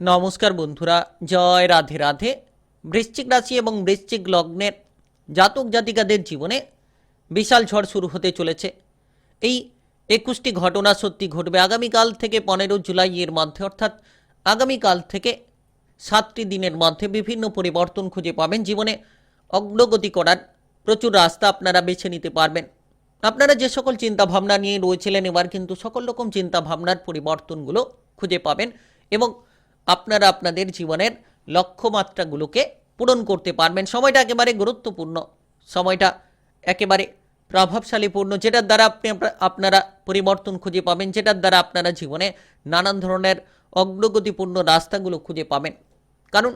নমস্কার বন্ধুরা, জয় রাধে রাধে। বৃশ্চিক রাশি এবং বৃশ্চিক লগ্নের জাতক জাতিকাদের জীবনে বিশাল ঝড় শুরু হতে চলেছে। এই একুশটি ঘটনা সত্যি ঘটবে আগামীকাল থেকে পনেরো জুলাই এর মধ্যে, অর্থাৎ আগামীকাল থেকে সাতটি দিনের মধ্যে বিভিন্ন পরিবর্তন খুঁজে পাবেন। জীবনে অগ্রগতি করার প্রচুর রাস্তা আপনারা বেছে নিতে পারবেন। আপনারা যে সকল চিন্তা ভাবনা নিয়ে রয়েছিলেন, এবার কিন্তু সকল রকম চিন্তা ভাবনার পরিবর্তনগুলো খুঁজে পাবেন এবং আপনারা আপনাদের জীবনের লক্ষ্যমাত্রাগুলোকে পূরণ করতে পারবেন। সময়টা একেবারে গুরুত্বপূর্ণ। সময়টা একেবারে প্রভাবশালীপূর্ণ, যেটার দ্বারা আপনি আপনারা পরিবর্তন খুঁজে পাবেন, যেটার দ্বারা আপনারা জীবনে নানান ধরনের অগ্রগতিপূর্ণ রাস্তাগুলো খুঁজে পাবেন। কারণ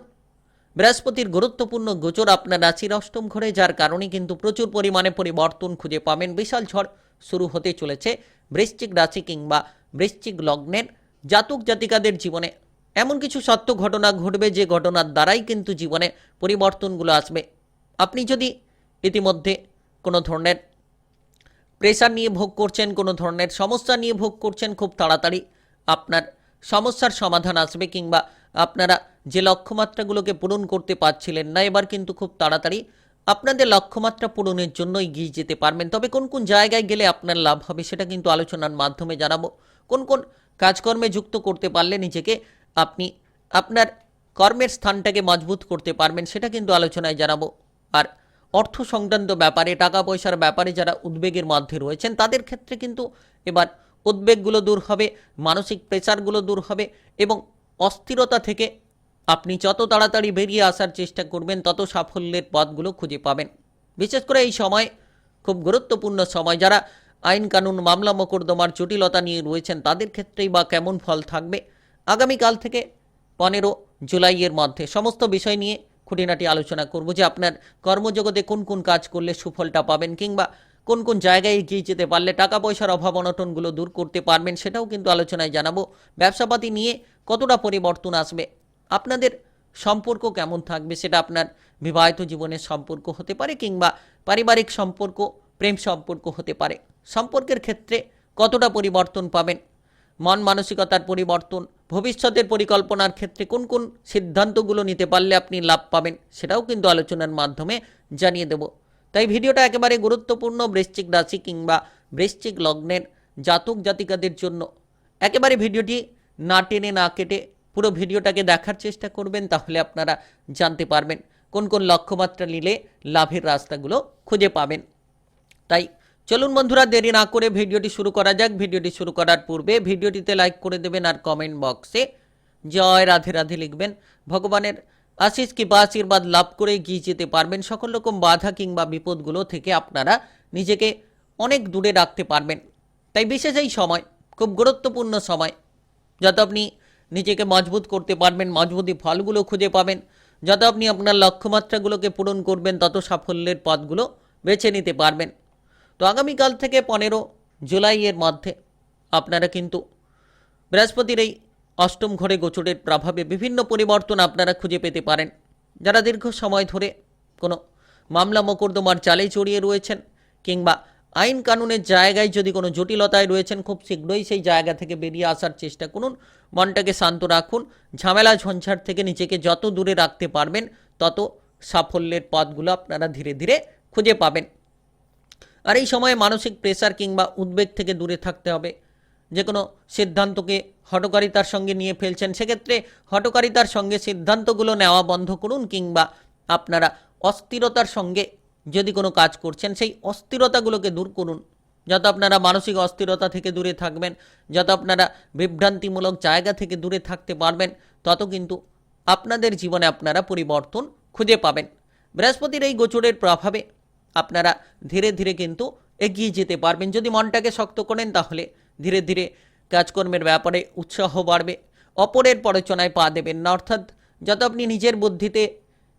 বৃহস্পতির গুরুত্বপূর্ণ গোচর আপনার রাশির অষ্টম ঘরে, যার কারণে কিন্তু প্রচুর পরিমাণে পরিবর্তন খুঁজে পাবেন। বিশাল ঝড় শুরু হতে চলেছে বৃশ্চিক রাশি কিংবা বৃশ্চিক লগ্নের জাতক জাতিকাদের জীবনে। এমন কিছু সত্য ঘটনা ঘটবে যে ঘটনার দ্বারাই কিন্তু জীবনে পরিবর্তনগুলো আসবে। আপনি যদি ইতিমধ্যে কোনো ধরনের প্রেশার নিয়ে ভোগ করছেন, কোনো ধরনের সমস্যা নিয়ে ভোগ করছেন, খুব তাড়াতাড়ি আপনার সমস্যার সমাধান আসবে কিংবা আপনারা যে লক্ষ্যমাত্রাগুলোকে পূরণ করতে পারছিলেন না, এবার কিন্তু খুব তাড়াতাড়ি আপনাদের লক্ষ্যমাত্রা পূরণের জন্য এগিয়ে যেতে পারবেন। তবে কোন কোন জায়গায় গেলে আপনার লাভ হবে সেটা কিন্তু আলোচনার মাধ্যমে জানাব। কোন কোন কাজকর্মে যুক্ত করতে পারলে নিজেকে আপনি আপনার কর্মের স্থানটাকে মজবুত করতে পারবেন, সেটা কিন্তু আলোচনায় জানাব। আর অর্থ সংক্রান্ত ব্যাপারে, টাকা পয়সার ব্যাপারে যারা উদ্বেগের মধ্যে রয়েছেন, তাদের ক্ষেত্রে কিন্তু এবার উদ্বেগগুলো দূর হবে, মানসিক প্রেসারগুলো দূর হবে এবং অস্থিরতা থেকে আপনি যত তাড়াতাড়ি বেরিয়ে আসার চেষ্টা করবেন, তত সাফল্যের পথগুলো খুঁজে পাবেন। বিশেষ করে এই সময়, খুব গুরুত্বপূর্ণ সময়, যারা আইন কানুন মামলা মোকদ্দমার জটিলতা নিয়ে রয়েছেন, তাদের ক্ষেত্রেই বা কেমন ফল থাকবে আগামীকাল থেকে পনেরো জুলাইয়ের মধ্যে সমস্ত বিষয় নিয়ে খুঁটিনাটি আলোচনা করব যে আপনার কর্মজগতে কোন কোন কাজ করলে সুফলটা পাবেন কিংবা কোন কোন জায়গায় এগিয়ে যেতে পারলে টাকা পয়সার অভাব, অনটনগুলো দূর করতে পারবেন সেটাও কিন্তু আলোচনায় জানাব। ব্যবসাপাতি নিয়ে কতটা পরিবর্তন আসবে, আপনাদের সম্পর্ক কেমন থাকবে সেটা আপনার বিবাহিত জীবনের সম্পর্ক হতে পারে কিংবা পারিবারিক সম্পর্ক, প্রেম সম্পর্ক হতে পারে। সম্পর্কের ক্ষেত্রে কতটা পরিবর্তন পাবেন মন মানসিকতার পরিবর্তন, ভবিষ্যতের পরিকল্পনার ক্ষেত্রে কোন কোন সিদ্ধান্তগুলো নিতে পারলে আপনি লাভ পাবেন সেটাও কিন্তু আলোচনার মাধ্যমে জানিয়ে দেব। তাই ভিডিওটা একেবারে গুরুত্বপূর্ণ বৃশ্চিক রাশি কিংবা বৃশ্চিক লগ্নের জাতক জাতিকাদের জন্য। একেবারে ভিডিওটি না টেনে না কেটে পুরো ভিডিওটাকে দেখার চেষ্টা করবেন তাহলে আপনারা জানতে পারবেন কোন কোন লক্ষ্যমাত্রা নিলে লাভের রাস্তাগুলো খুঁজে পাবেন। তাই চলুন বন্ধুরা, দেরি না করে ভিডিওটি শুরু করা যাক। ভিডিওটি শুরু করার পূর্বে ভিডিওটিতে লাইক করে দেবেন আর কমেন্ট বক্সে জয় রাধে রাধে লিখবেন। ভগবানের আশিস কিংবা আশীর্বাদ লাভ করে গিয়ে যেতে পারবেন। সকল রকম বাধা কিংবা বিপদগুলো থেকে আপনারা নিজেকে অনেক দূরে রাখতে পারবেন। তাই বিশেষ এই সময়, খুব গুরুত্বপূর্ণ সময়, যত আপনি নিজেকে মজবুত করতে পারবেন, মজবুতি ফলগুলো খুঁজে পাবেন, যত আপনি আপনার লক্ষ্যমাত্রাগুলোকে পূরণ করবেন, তত সাফল্যের পথগুলো বেছে নিতে পারবেন। তো আগামীকাল থেকে পনেরো জুলাইয়ের মধ্যে আপনারা কিন্তু বৃহস্পতির এই অষ্টম ঘরে গোচরের প্রভাবে বিভিন্ন পরিবর্তন আপনারা খুঁজে পেতে পারেন। যারা দীর্ঘ সময় ধরে কোনো মামলা মোকদ্দমার চালে জড়িয়ে রয়েছেন কিংবা আইন কানুনের জায়গায় যদি কোনো জটিলতায় রয়েছেন, খুব শীঘ্রই সেই জায়গা থেকে বেরিয়ে আসার চেষ্টা করুন। মনটাকে শান্ত রাখুন। ঝামেলা ঝঞ্ঝাট থেকে নিজেকে যত দূরে রাখতে পারবেন, তত সাফল্যের পথগুলো আপনারা ধীরে ধীরে খুঁজে পাবেন। আর এই সময়ে মানসিক প্রেসার কিংবা উদ্বেগ থেকে দূরে থাকতে হবে। যে কোনো সিদ্ধান্তকে হটকারিতার সঙ্গে নিয়ে ফেলছেন, সেক্ষেত্রে হটকারিতার সঙ্গে সিদ্ধান্তগুলো নেওয়া বন্ধ করুন কিংবা আপনারা অস্থিরতার সঙ্গে যদি কোনো কাজ করছেন, সেই অস্থিরতাগুলোকে দূর করুন। যত আপনারা মানসিক অস্থিরতা থেকে দূরে থাকবেন, যত আপনারা বিভ্রান্তিমূলক জায়গা থেকে দূরে থাকতে পারবেন, তত কিন্তু আপনাদের জীবনে আপনারা পরিবর্তন খুঁজে পাবেন। বৃহস্পতির এই গোচরের প্রভাবে আপনারা ধীরে ধীরে কিন্তু এগিয়ে যেতে পারবেন। যদি মনটাকে শক্ত করেন তাহলে ধীরে ধীরে কাজকর্মের ব্যাপারে উৎসাহ বাড়বে। অপরের পরচনায় পা দেবেন না। অর্থাৎ যত আপনি নিজের বুদ্ধিতে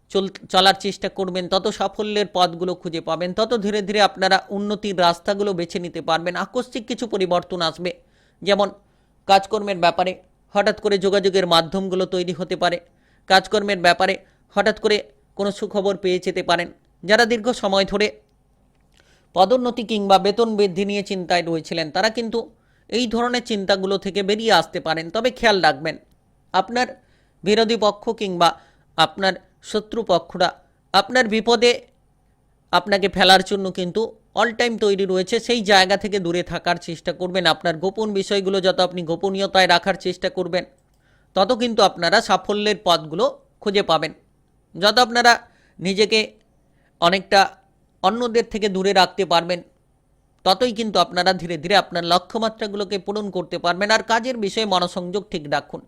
চল, চলার চেষ্টা করবেন, তত সাফল্যের পথগুলো খুঁজে পাবেন, তত ধীরে ধীরে আপনারা উন্নতির রাস্তাগুলো বেছে নিতে পারবেন। আকস্মিক কিছু পরিবর্তন আসবে। যেমন কাজকর্মের ব্যাপারে হঠাৎ করে যোগাযোগের মাধ্যমগুলো তৈরি হতে পারে। কাজকর্মের ব্যাপারে হঠাৎ করে কোনো সুখবর পেয়ে যেতে পারেন। যারা দীর্ঘ সময় ধরে পদোন্নতি কিংবা বেতন বৃদ্ধি নিয়ে চিন্তায় রয়েছিলেন, তারা কিন্তু এই ধরনের চিন্তাগুলো থেকে বেরিয়ে আসতে পারেন। তবে খেয়াল রাখবেন, আপনার বিরোধী পক্ষ কিংবা আপনার শত্রুপক্ষরা আপনার বিপদে আপনাকে ফেলার জন্য কিন্তু অল টাইম তৈরি রয়েছে। সেই জায়গা থেকে দূরে থাকার চেষ্টা করবেন। আপনার গোপন বিষয়গুলো যত আপনি গোপনীয়তায় রাখার চেষ্টা করবেন, তত কিন্তু আপনারা সাফল্যের পথগুলো খুঁজে পাবেন। যত আপনারা নিজেকে অনেকটা অন্যদের থেকে দূরে রাখতে পারবেন, ততই কিন্তু আপনারা ধীরে ধীরে আপনার লক্ষ্যমাত্রাগুলোকে পূরণ করতে পারবেন। আর কাজের বিষয়ে মনোসংযোগ ঠিক রাখুন।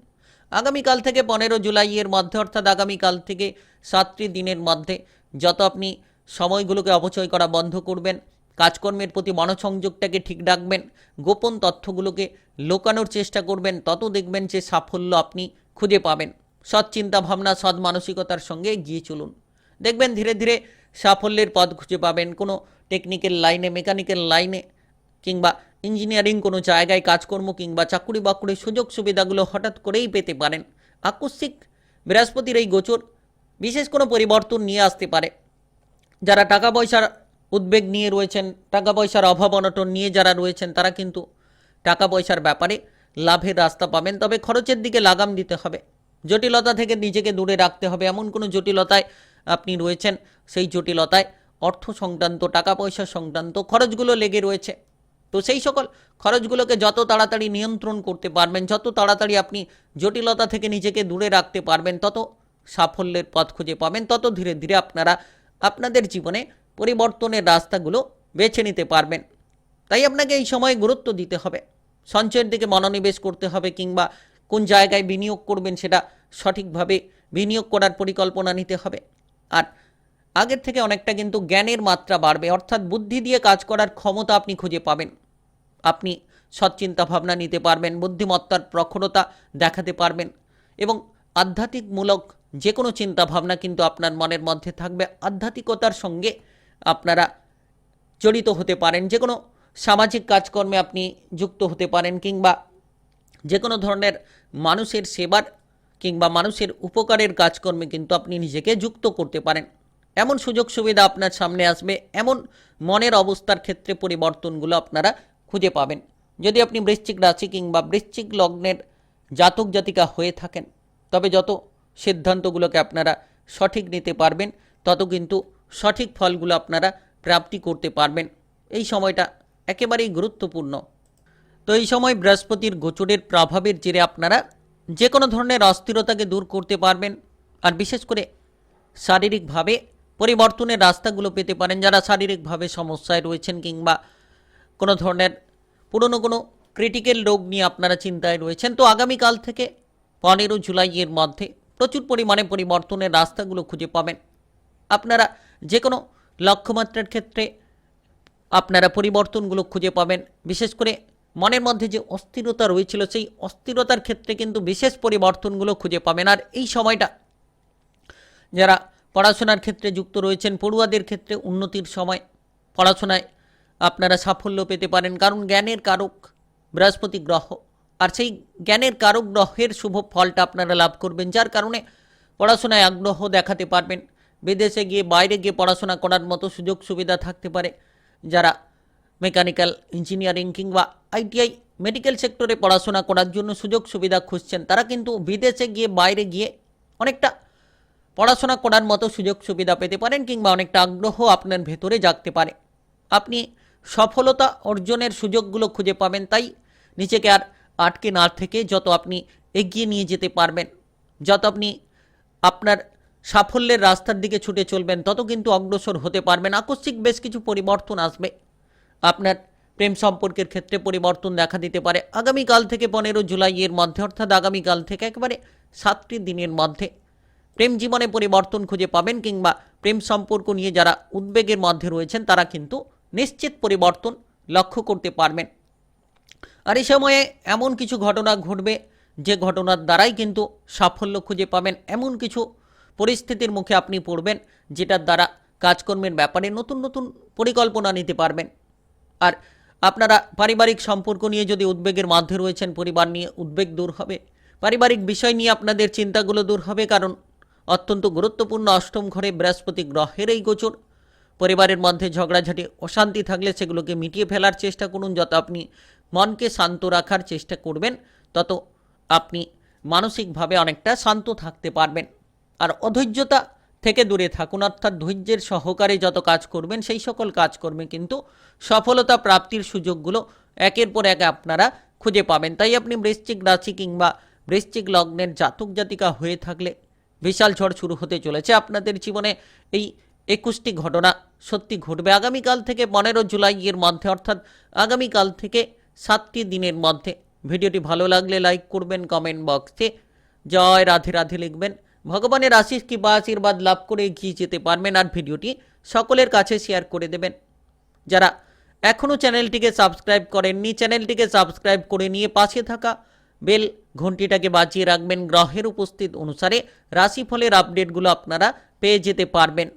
আগামীকাল থেকে পনেরো জুলাইয়ের মধ্যে, অর্থাৎ আগামীকাল থেকে সাতটি দিনের মধ্যে, যত আপনি সময়গুলোকে অপচয় করা বন্ধ করবেন, কাজকর্মের প্রতি মনোসংযোগটাকে ঠিক রাখবেন, গোপন তথ্যগুলোকে লোকানোর চেষ্টা করবেন, তত দেখবেন যে সাফল্য আপনি খুঁজে পাবেন। সৎ চিন্তা ভাবনা, সৎ মানসিকতার সঙ্গে এগিয়ে চলুন। দেখবেন ধীরে ধীরে সাফল্যের পথ খুঁজে পাবেন। কোনো টেকনিক্যাল লাইনে মেকানিক্যাল লাইনে কিংবা ইঞ্জিনিয়ারিং কোনো জায়গায় কাজকর্ম কিংবা চাকুরি বাকুরির সুযোগ সুবিধাগুলো হঠাৎ করেই পেতে পারেন। আকস্মিক বৃহস্পতির এই গোচর বিশেষ কোনো পরিবর্তন নিয়ে আসতে পারে। যারা টাকা পয়সার উদ্বেগ নিয়ে রয়েছেন, টাকা পয়সার অভাব অনটন নিয়ে যারা রয়েছেন, তারা কিন্তু টাকা পয়সার ব্যাপারে লাভের রাস্তা পাবেন। তবে খরচের দিকে লাগাম দিতে হবে। জটিলতা থেকে নিজেকে দূরে রাখতে হবে। এমন কোনো জটিলতায় আপনি রয়েছেন সেই জটিলতায়। অর্থ সংক্রান্ত টাকা পয়সা সংক্রান্ত খরচগুলো লেগে রয়েছে। তো সেই সকল খরচগুলোকে যত তাড়াতাড়ি নিয়ন্ত্রণ করতে পারবেন, যত তাড়াতাড়ি আপনি জটিলতা থেকে নিজেকে দূরে রাখতে পারবেন, তত সাফল্যের পথ খুঁজে পাবেন, তত ধীরে ধীরে আপনারা আপনাদের জীবনে পরিবর্তনের রাস্তাগুলো বেছে নিতে পারবেন। তাই আপনাকে এই সময়ে গুরুত্ব দিতে হবে। সঞ্চয়ের দিকে মনোনিবেশ করতে হবে কিংবা কোন জায়গায় বিনিয়োগ করবেন সেটা সঠিকভাবে বিনিয়োগ করার পরিকল্পনা নিতে হবে। আর আগের থেকে অনেকটা কিন্তু জ্ঞানের মাত্রা বাড়বে। অর্থাৎ বুদ্ধি দিয়ে কাজ করার ক্ষমতা আপনি খুঁজে পাবেন। আপনি সৎ চিন্তা ভাবনা নিতে পারবেন, বুদ্ধিমত্তার প্রখরতা দেখাতে পারবেন এবং আধ্যাত্মিকমূলক যে কোনো চিন্তা ভাবনা কিন্তু আপনার মনের মধ্যে থাকবে। আধ্যাত্মিকতার সঙ্গে আপনারা জড়িত হতে পারেন। যে কোনো সামাজিক কাজকর্মে আপনি যুক্ত হতে পারেন কিংবা যে কোনো ধরনের মানুষের সেবার কিংবা মানুষের উপকারের কাজকর্মে কিন্তু আপনি নিজেকে যুক্ত করতে পারেন। এমন সুযোগ সুবিধা আপনার সামনে আসবে, এমন মনের অবস্থার ক্ষেত্রে পরিবর্তনগুলো আপনারা খুঁজে পাবেন। যদি আপনি বৃশ্চিক রাশি কিংবা বৃশ্চিক লগ্নের জাতক জাতিকা হয়ে থাকেন, তবে যত সিদ্ধান্তগুলোকে আপনারা সঠিক নিতে পারবেন, তত কিন্তু সঠিক ফলগুলো আপনারা প্রাপ্তি করতে পারবেন। এই সময়টা একেবারেই গুরুত্বপূর্ণ। তো এই সময় বৃহস্পতির গোচরের প্রভাবের জেরে আপনারা যে কোনো ধরনের অস্থিরতাকে দূর করতে পারবেন আর বিশেষ করে শারীরিকভাবে পরিবর্তনের রাস্তাগুলো পেতে পারেন। যারা শারীরিকভাবে সমস্যায় রয়েছেন কিংবা কোনো ধরনের পুরনো কোনো ক্রিটিক্যাল রোগ নিয়ে আপনারা চিন্তায় রয়েছেন, তো আগামীকাল থেকে পনেরো জুলাইয়ের মধ্যে প্রচুর পরিমাণে পরিবর্তনের রাস্তাগুলো খুঁজে পাবেন। আপনারা যে কোনো লক্ষ্যমাত্রার ক্ষেত্রে আপনারা পরিবর্তনগুলো খুঁজে পাবেন। বিশেষ করে মনের মধ্যে যে অস্থিরতা রয়েছিল, সেই অস্থিরতার ক্ষেত্রে কিন্তু বিশেষ পরিবর্তনগুলো খুঁজে পাবেন। আর এই সময়টা যারা পড়াশোনার ক্ষেত্রে যুক্ত রয়েছেন, পড়ুয়াদের ক্ষেত্রে উন্নতির সময় পড়াশোনায় আপনারা সাফল্য পেতে পারেন। কারণ জ্ঞানের কারক বৃহস্পতি গ্রহ, আর সেই জ্ঞানের কারক গ্রহের শুভ ফলটা আপনারা লাভ করবেন, যার কারণে পড়াশোনায় আগ্রহ দেখাতে পারবেন। বিদেশে গিয়ে বাইরে গিয়ে পড়াশোনা করার মতো সুযোগ সুবিধা থাকতে পারে। যারা মেকানিক্যাল ইঞ্জিনিয়ারিং কিংবা আইটিআই মেডিকেল সেক্টরে পড়াশোনা করার জন্য সুযোগ সুবিধা খুঁজছেন। তারা কিন্তু বিদেশে গিয়ে, বাইরে গিয়ে অনেকটা পড়াশোনা করার মতো সুযোগ সুবিধা পেতে পারেন কিংবা অনেকটা আগ্রহ আপনার ভেতরে জাগতে পারে। আপনি সফলতা অর্জনের সুযোগগুলো খুঁজে পাবেন, তাই নিজেকে আর আটকে না থেকে যত আপনি এগিয়ে নিয়ে যেতে পারবেন। যত আপনি আপনার সাফল্যের রাস্তার দিকে ছুটে চলবেন, তত কিন্তু অগ্রসর হতে পারবেন। আকস্মিক বেশ কিছু পরিবর্তন আসবে। আপনার প্রেম সম্পর্কের ক্ষেত্রে পরিবর্তন দেখা দিতে পারে। আগামীকাল থেকে পনেরো জুলাইয়ের মধ্যে, অর্থাৎ আগামীকাল থেকে একেবারে সাতটি দিনের মধ্যে প্রেম জীবনে পরিবর্তন খুঁজে পাবেন কিংবা প্রেম সম্পর্ক নিয়ে যারা উদ্বেগের মধ্যে রয়েছেন, তারা কিন্তু নিশ্চিত পরিবর্তন লক্ষ্য করতে পারবেন। আর এই সময়ে এমন কিছু ঘটনা ঘটবে, যে ঘটনার দ্বারাই কিন্তু সাফল্য খুঁজে পাবেন। এমন কিছু পরিস্থিতির মুখে আপনি পড়বেন, যেটার দ্বারা কাজকর্মের ব্যাপারে নতুন নতুন পরিকল্পনা নিতে পারবেন। আর আপনারা পারিবারিক সম্পর্ক নিয়ে যদি উদ্বেগের মধ্যে রয়েছেন, পরিবার নিয়ে উদ্বেগ দূর হবে। পারিবারিক বিষয় নিয়ে আপনাদের চিন্তাগুলো দূর হবে, কারণ অত্যন্ত গুরুত্বপূর্ণ অষ্টম ঘরে বৃহস্পতি গ্রহের এই গোচর। পরিবারের মধ্যে ঝগড়াঝাটি, অশান্তি থাকলে সেগুলোকে মিটিয়ে ফেলার চেষ্টা করুন। যত আপনি মনকে শান্ত রাখার চেষ্টা করবেন, তত আপনি মানসিকভাবে অনেকটা শান্ত থাকতে পারবেন। আর অধৈর্যতা থেকে দূরে থাকুন, অর্থাৎ ধৈর্যের সহকারে যত কাজ করবেন, সেই সকল কাজ কিন্তু সফলতা প্রাপ্তির সুযোগগুলো একের পর এক আপনারা খুঁজে পাবেন। তাই আপনি বৃশ্চিক রাশি কিংবা বৃশ্চিক লগ্নের জাতক জাতিকা হয়ে থাকলে বিশাল ঝড় শুরু হতে চলেছে। আপনাদের জীবনে এই একুশটি ঘটনা সত্যি ঘটবে। আগামীকাল থেকে পনেরো জুলাইয়ের মধ্যে, অর্থাৎ আগামীকাল থেকে সাতটি দিনের মধ্যে, ভিডিওটি ভালো লাগলে লাইক করবেন, কমেন্ট বক্সে জয় রাধে রাধে লিখবেন। ভগবানের আশিস বা আশীর্বাদ লাভ করে এগিয়ে যেতে পারবেন আর ভিডিওটি সকলের কাছে শেয়ার করে দেবেন। যারা এখনও চ্যানেলটিকে সাবস্ক্রাইব করেননি, চ্যানেলটিকে সাবস্ক্রাইব করে নিয়ে পাশে থাকা বেল ঘন্টিটাকে বাজিয়ে রাখবেন। গ্রহের উপস্থিত অনুসারে রাশিফলের আপডেটগুলো আপনারা পেয়ে যেতে পারবেন।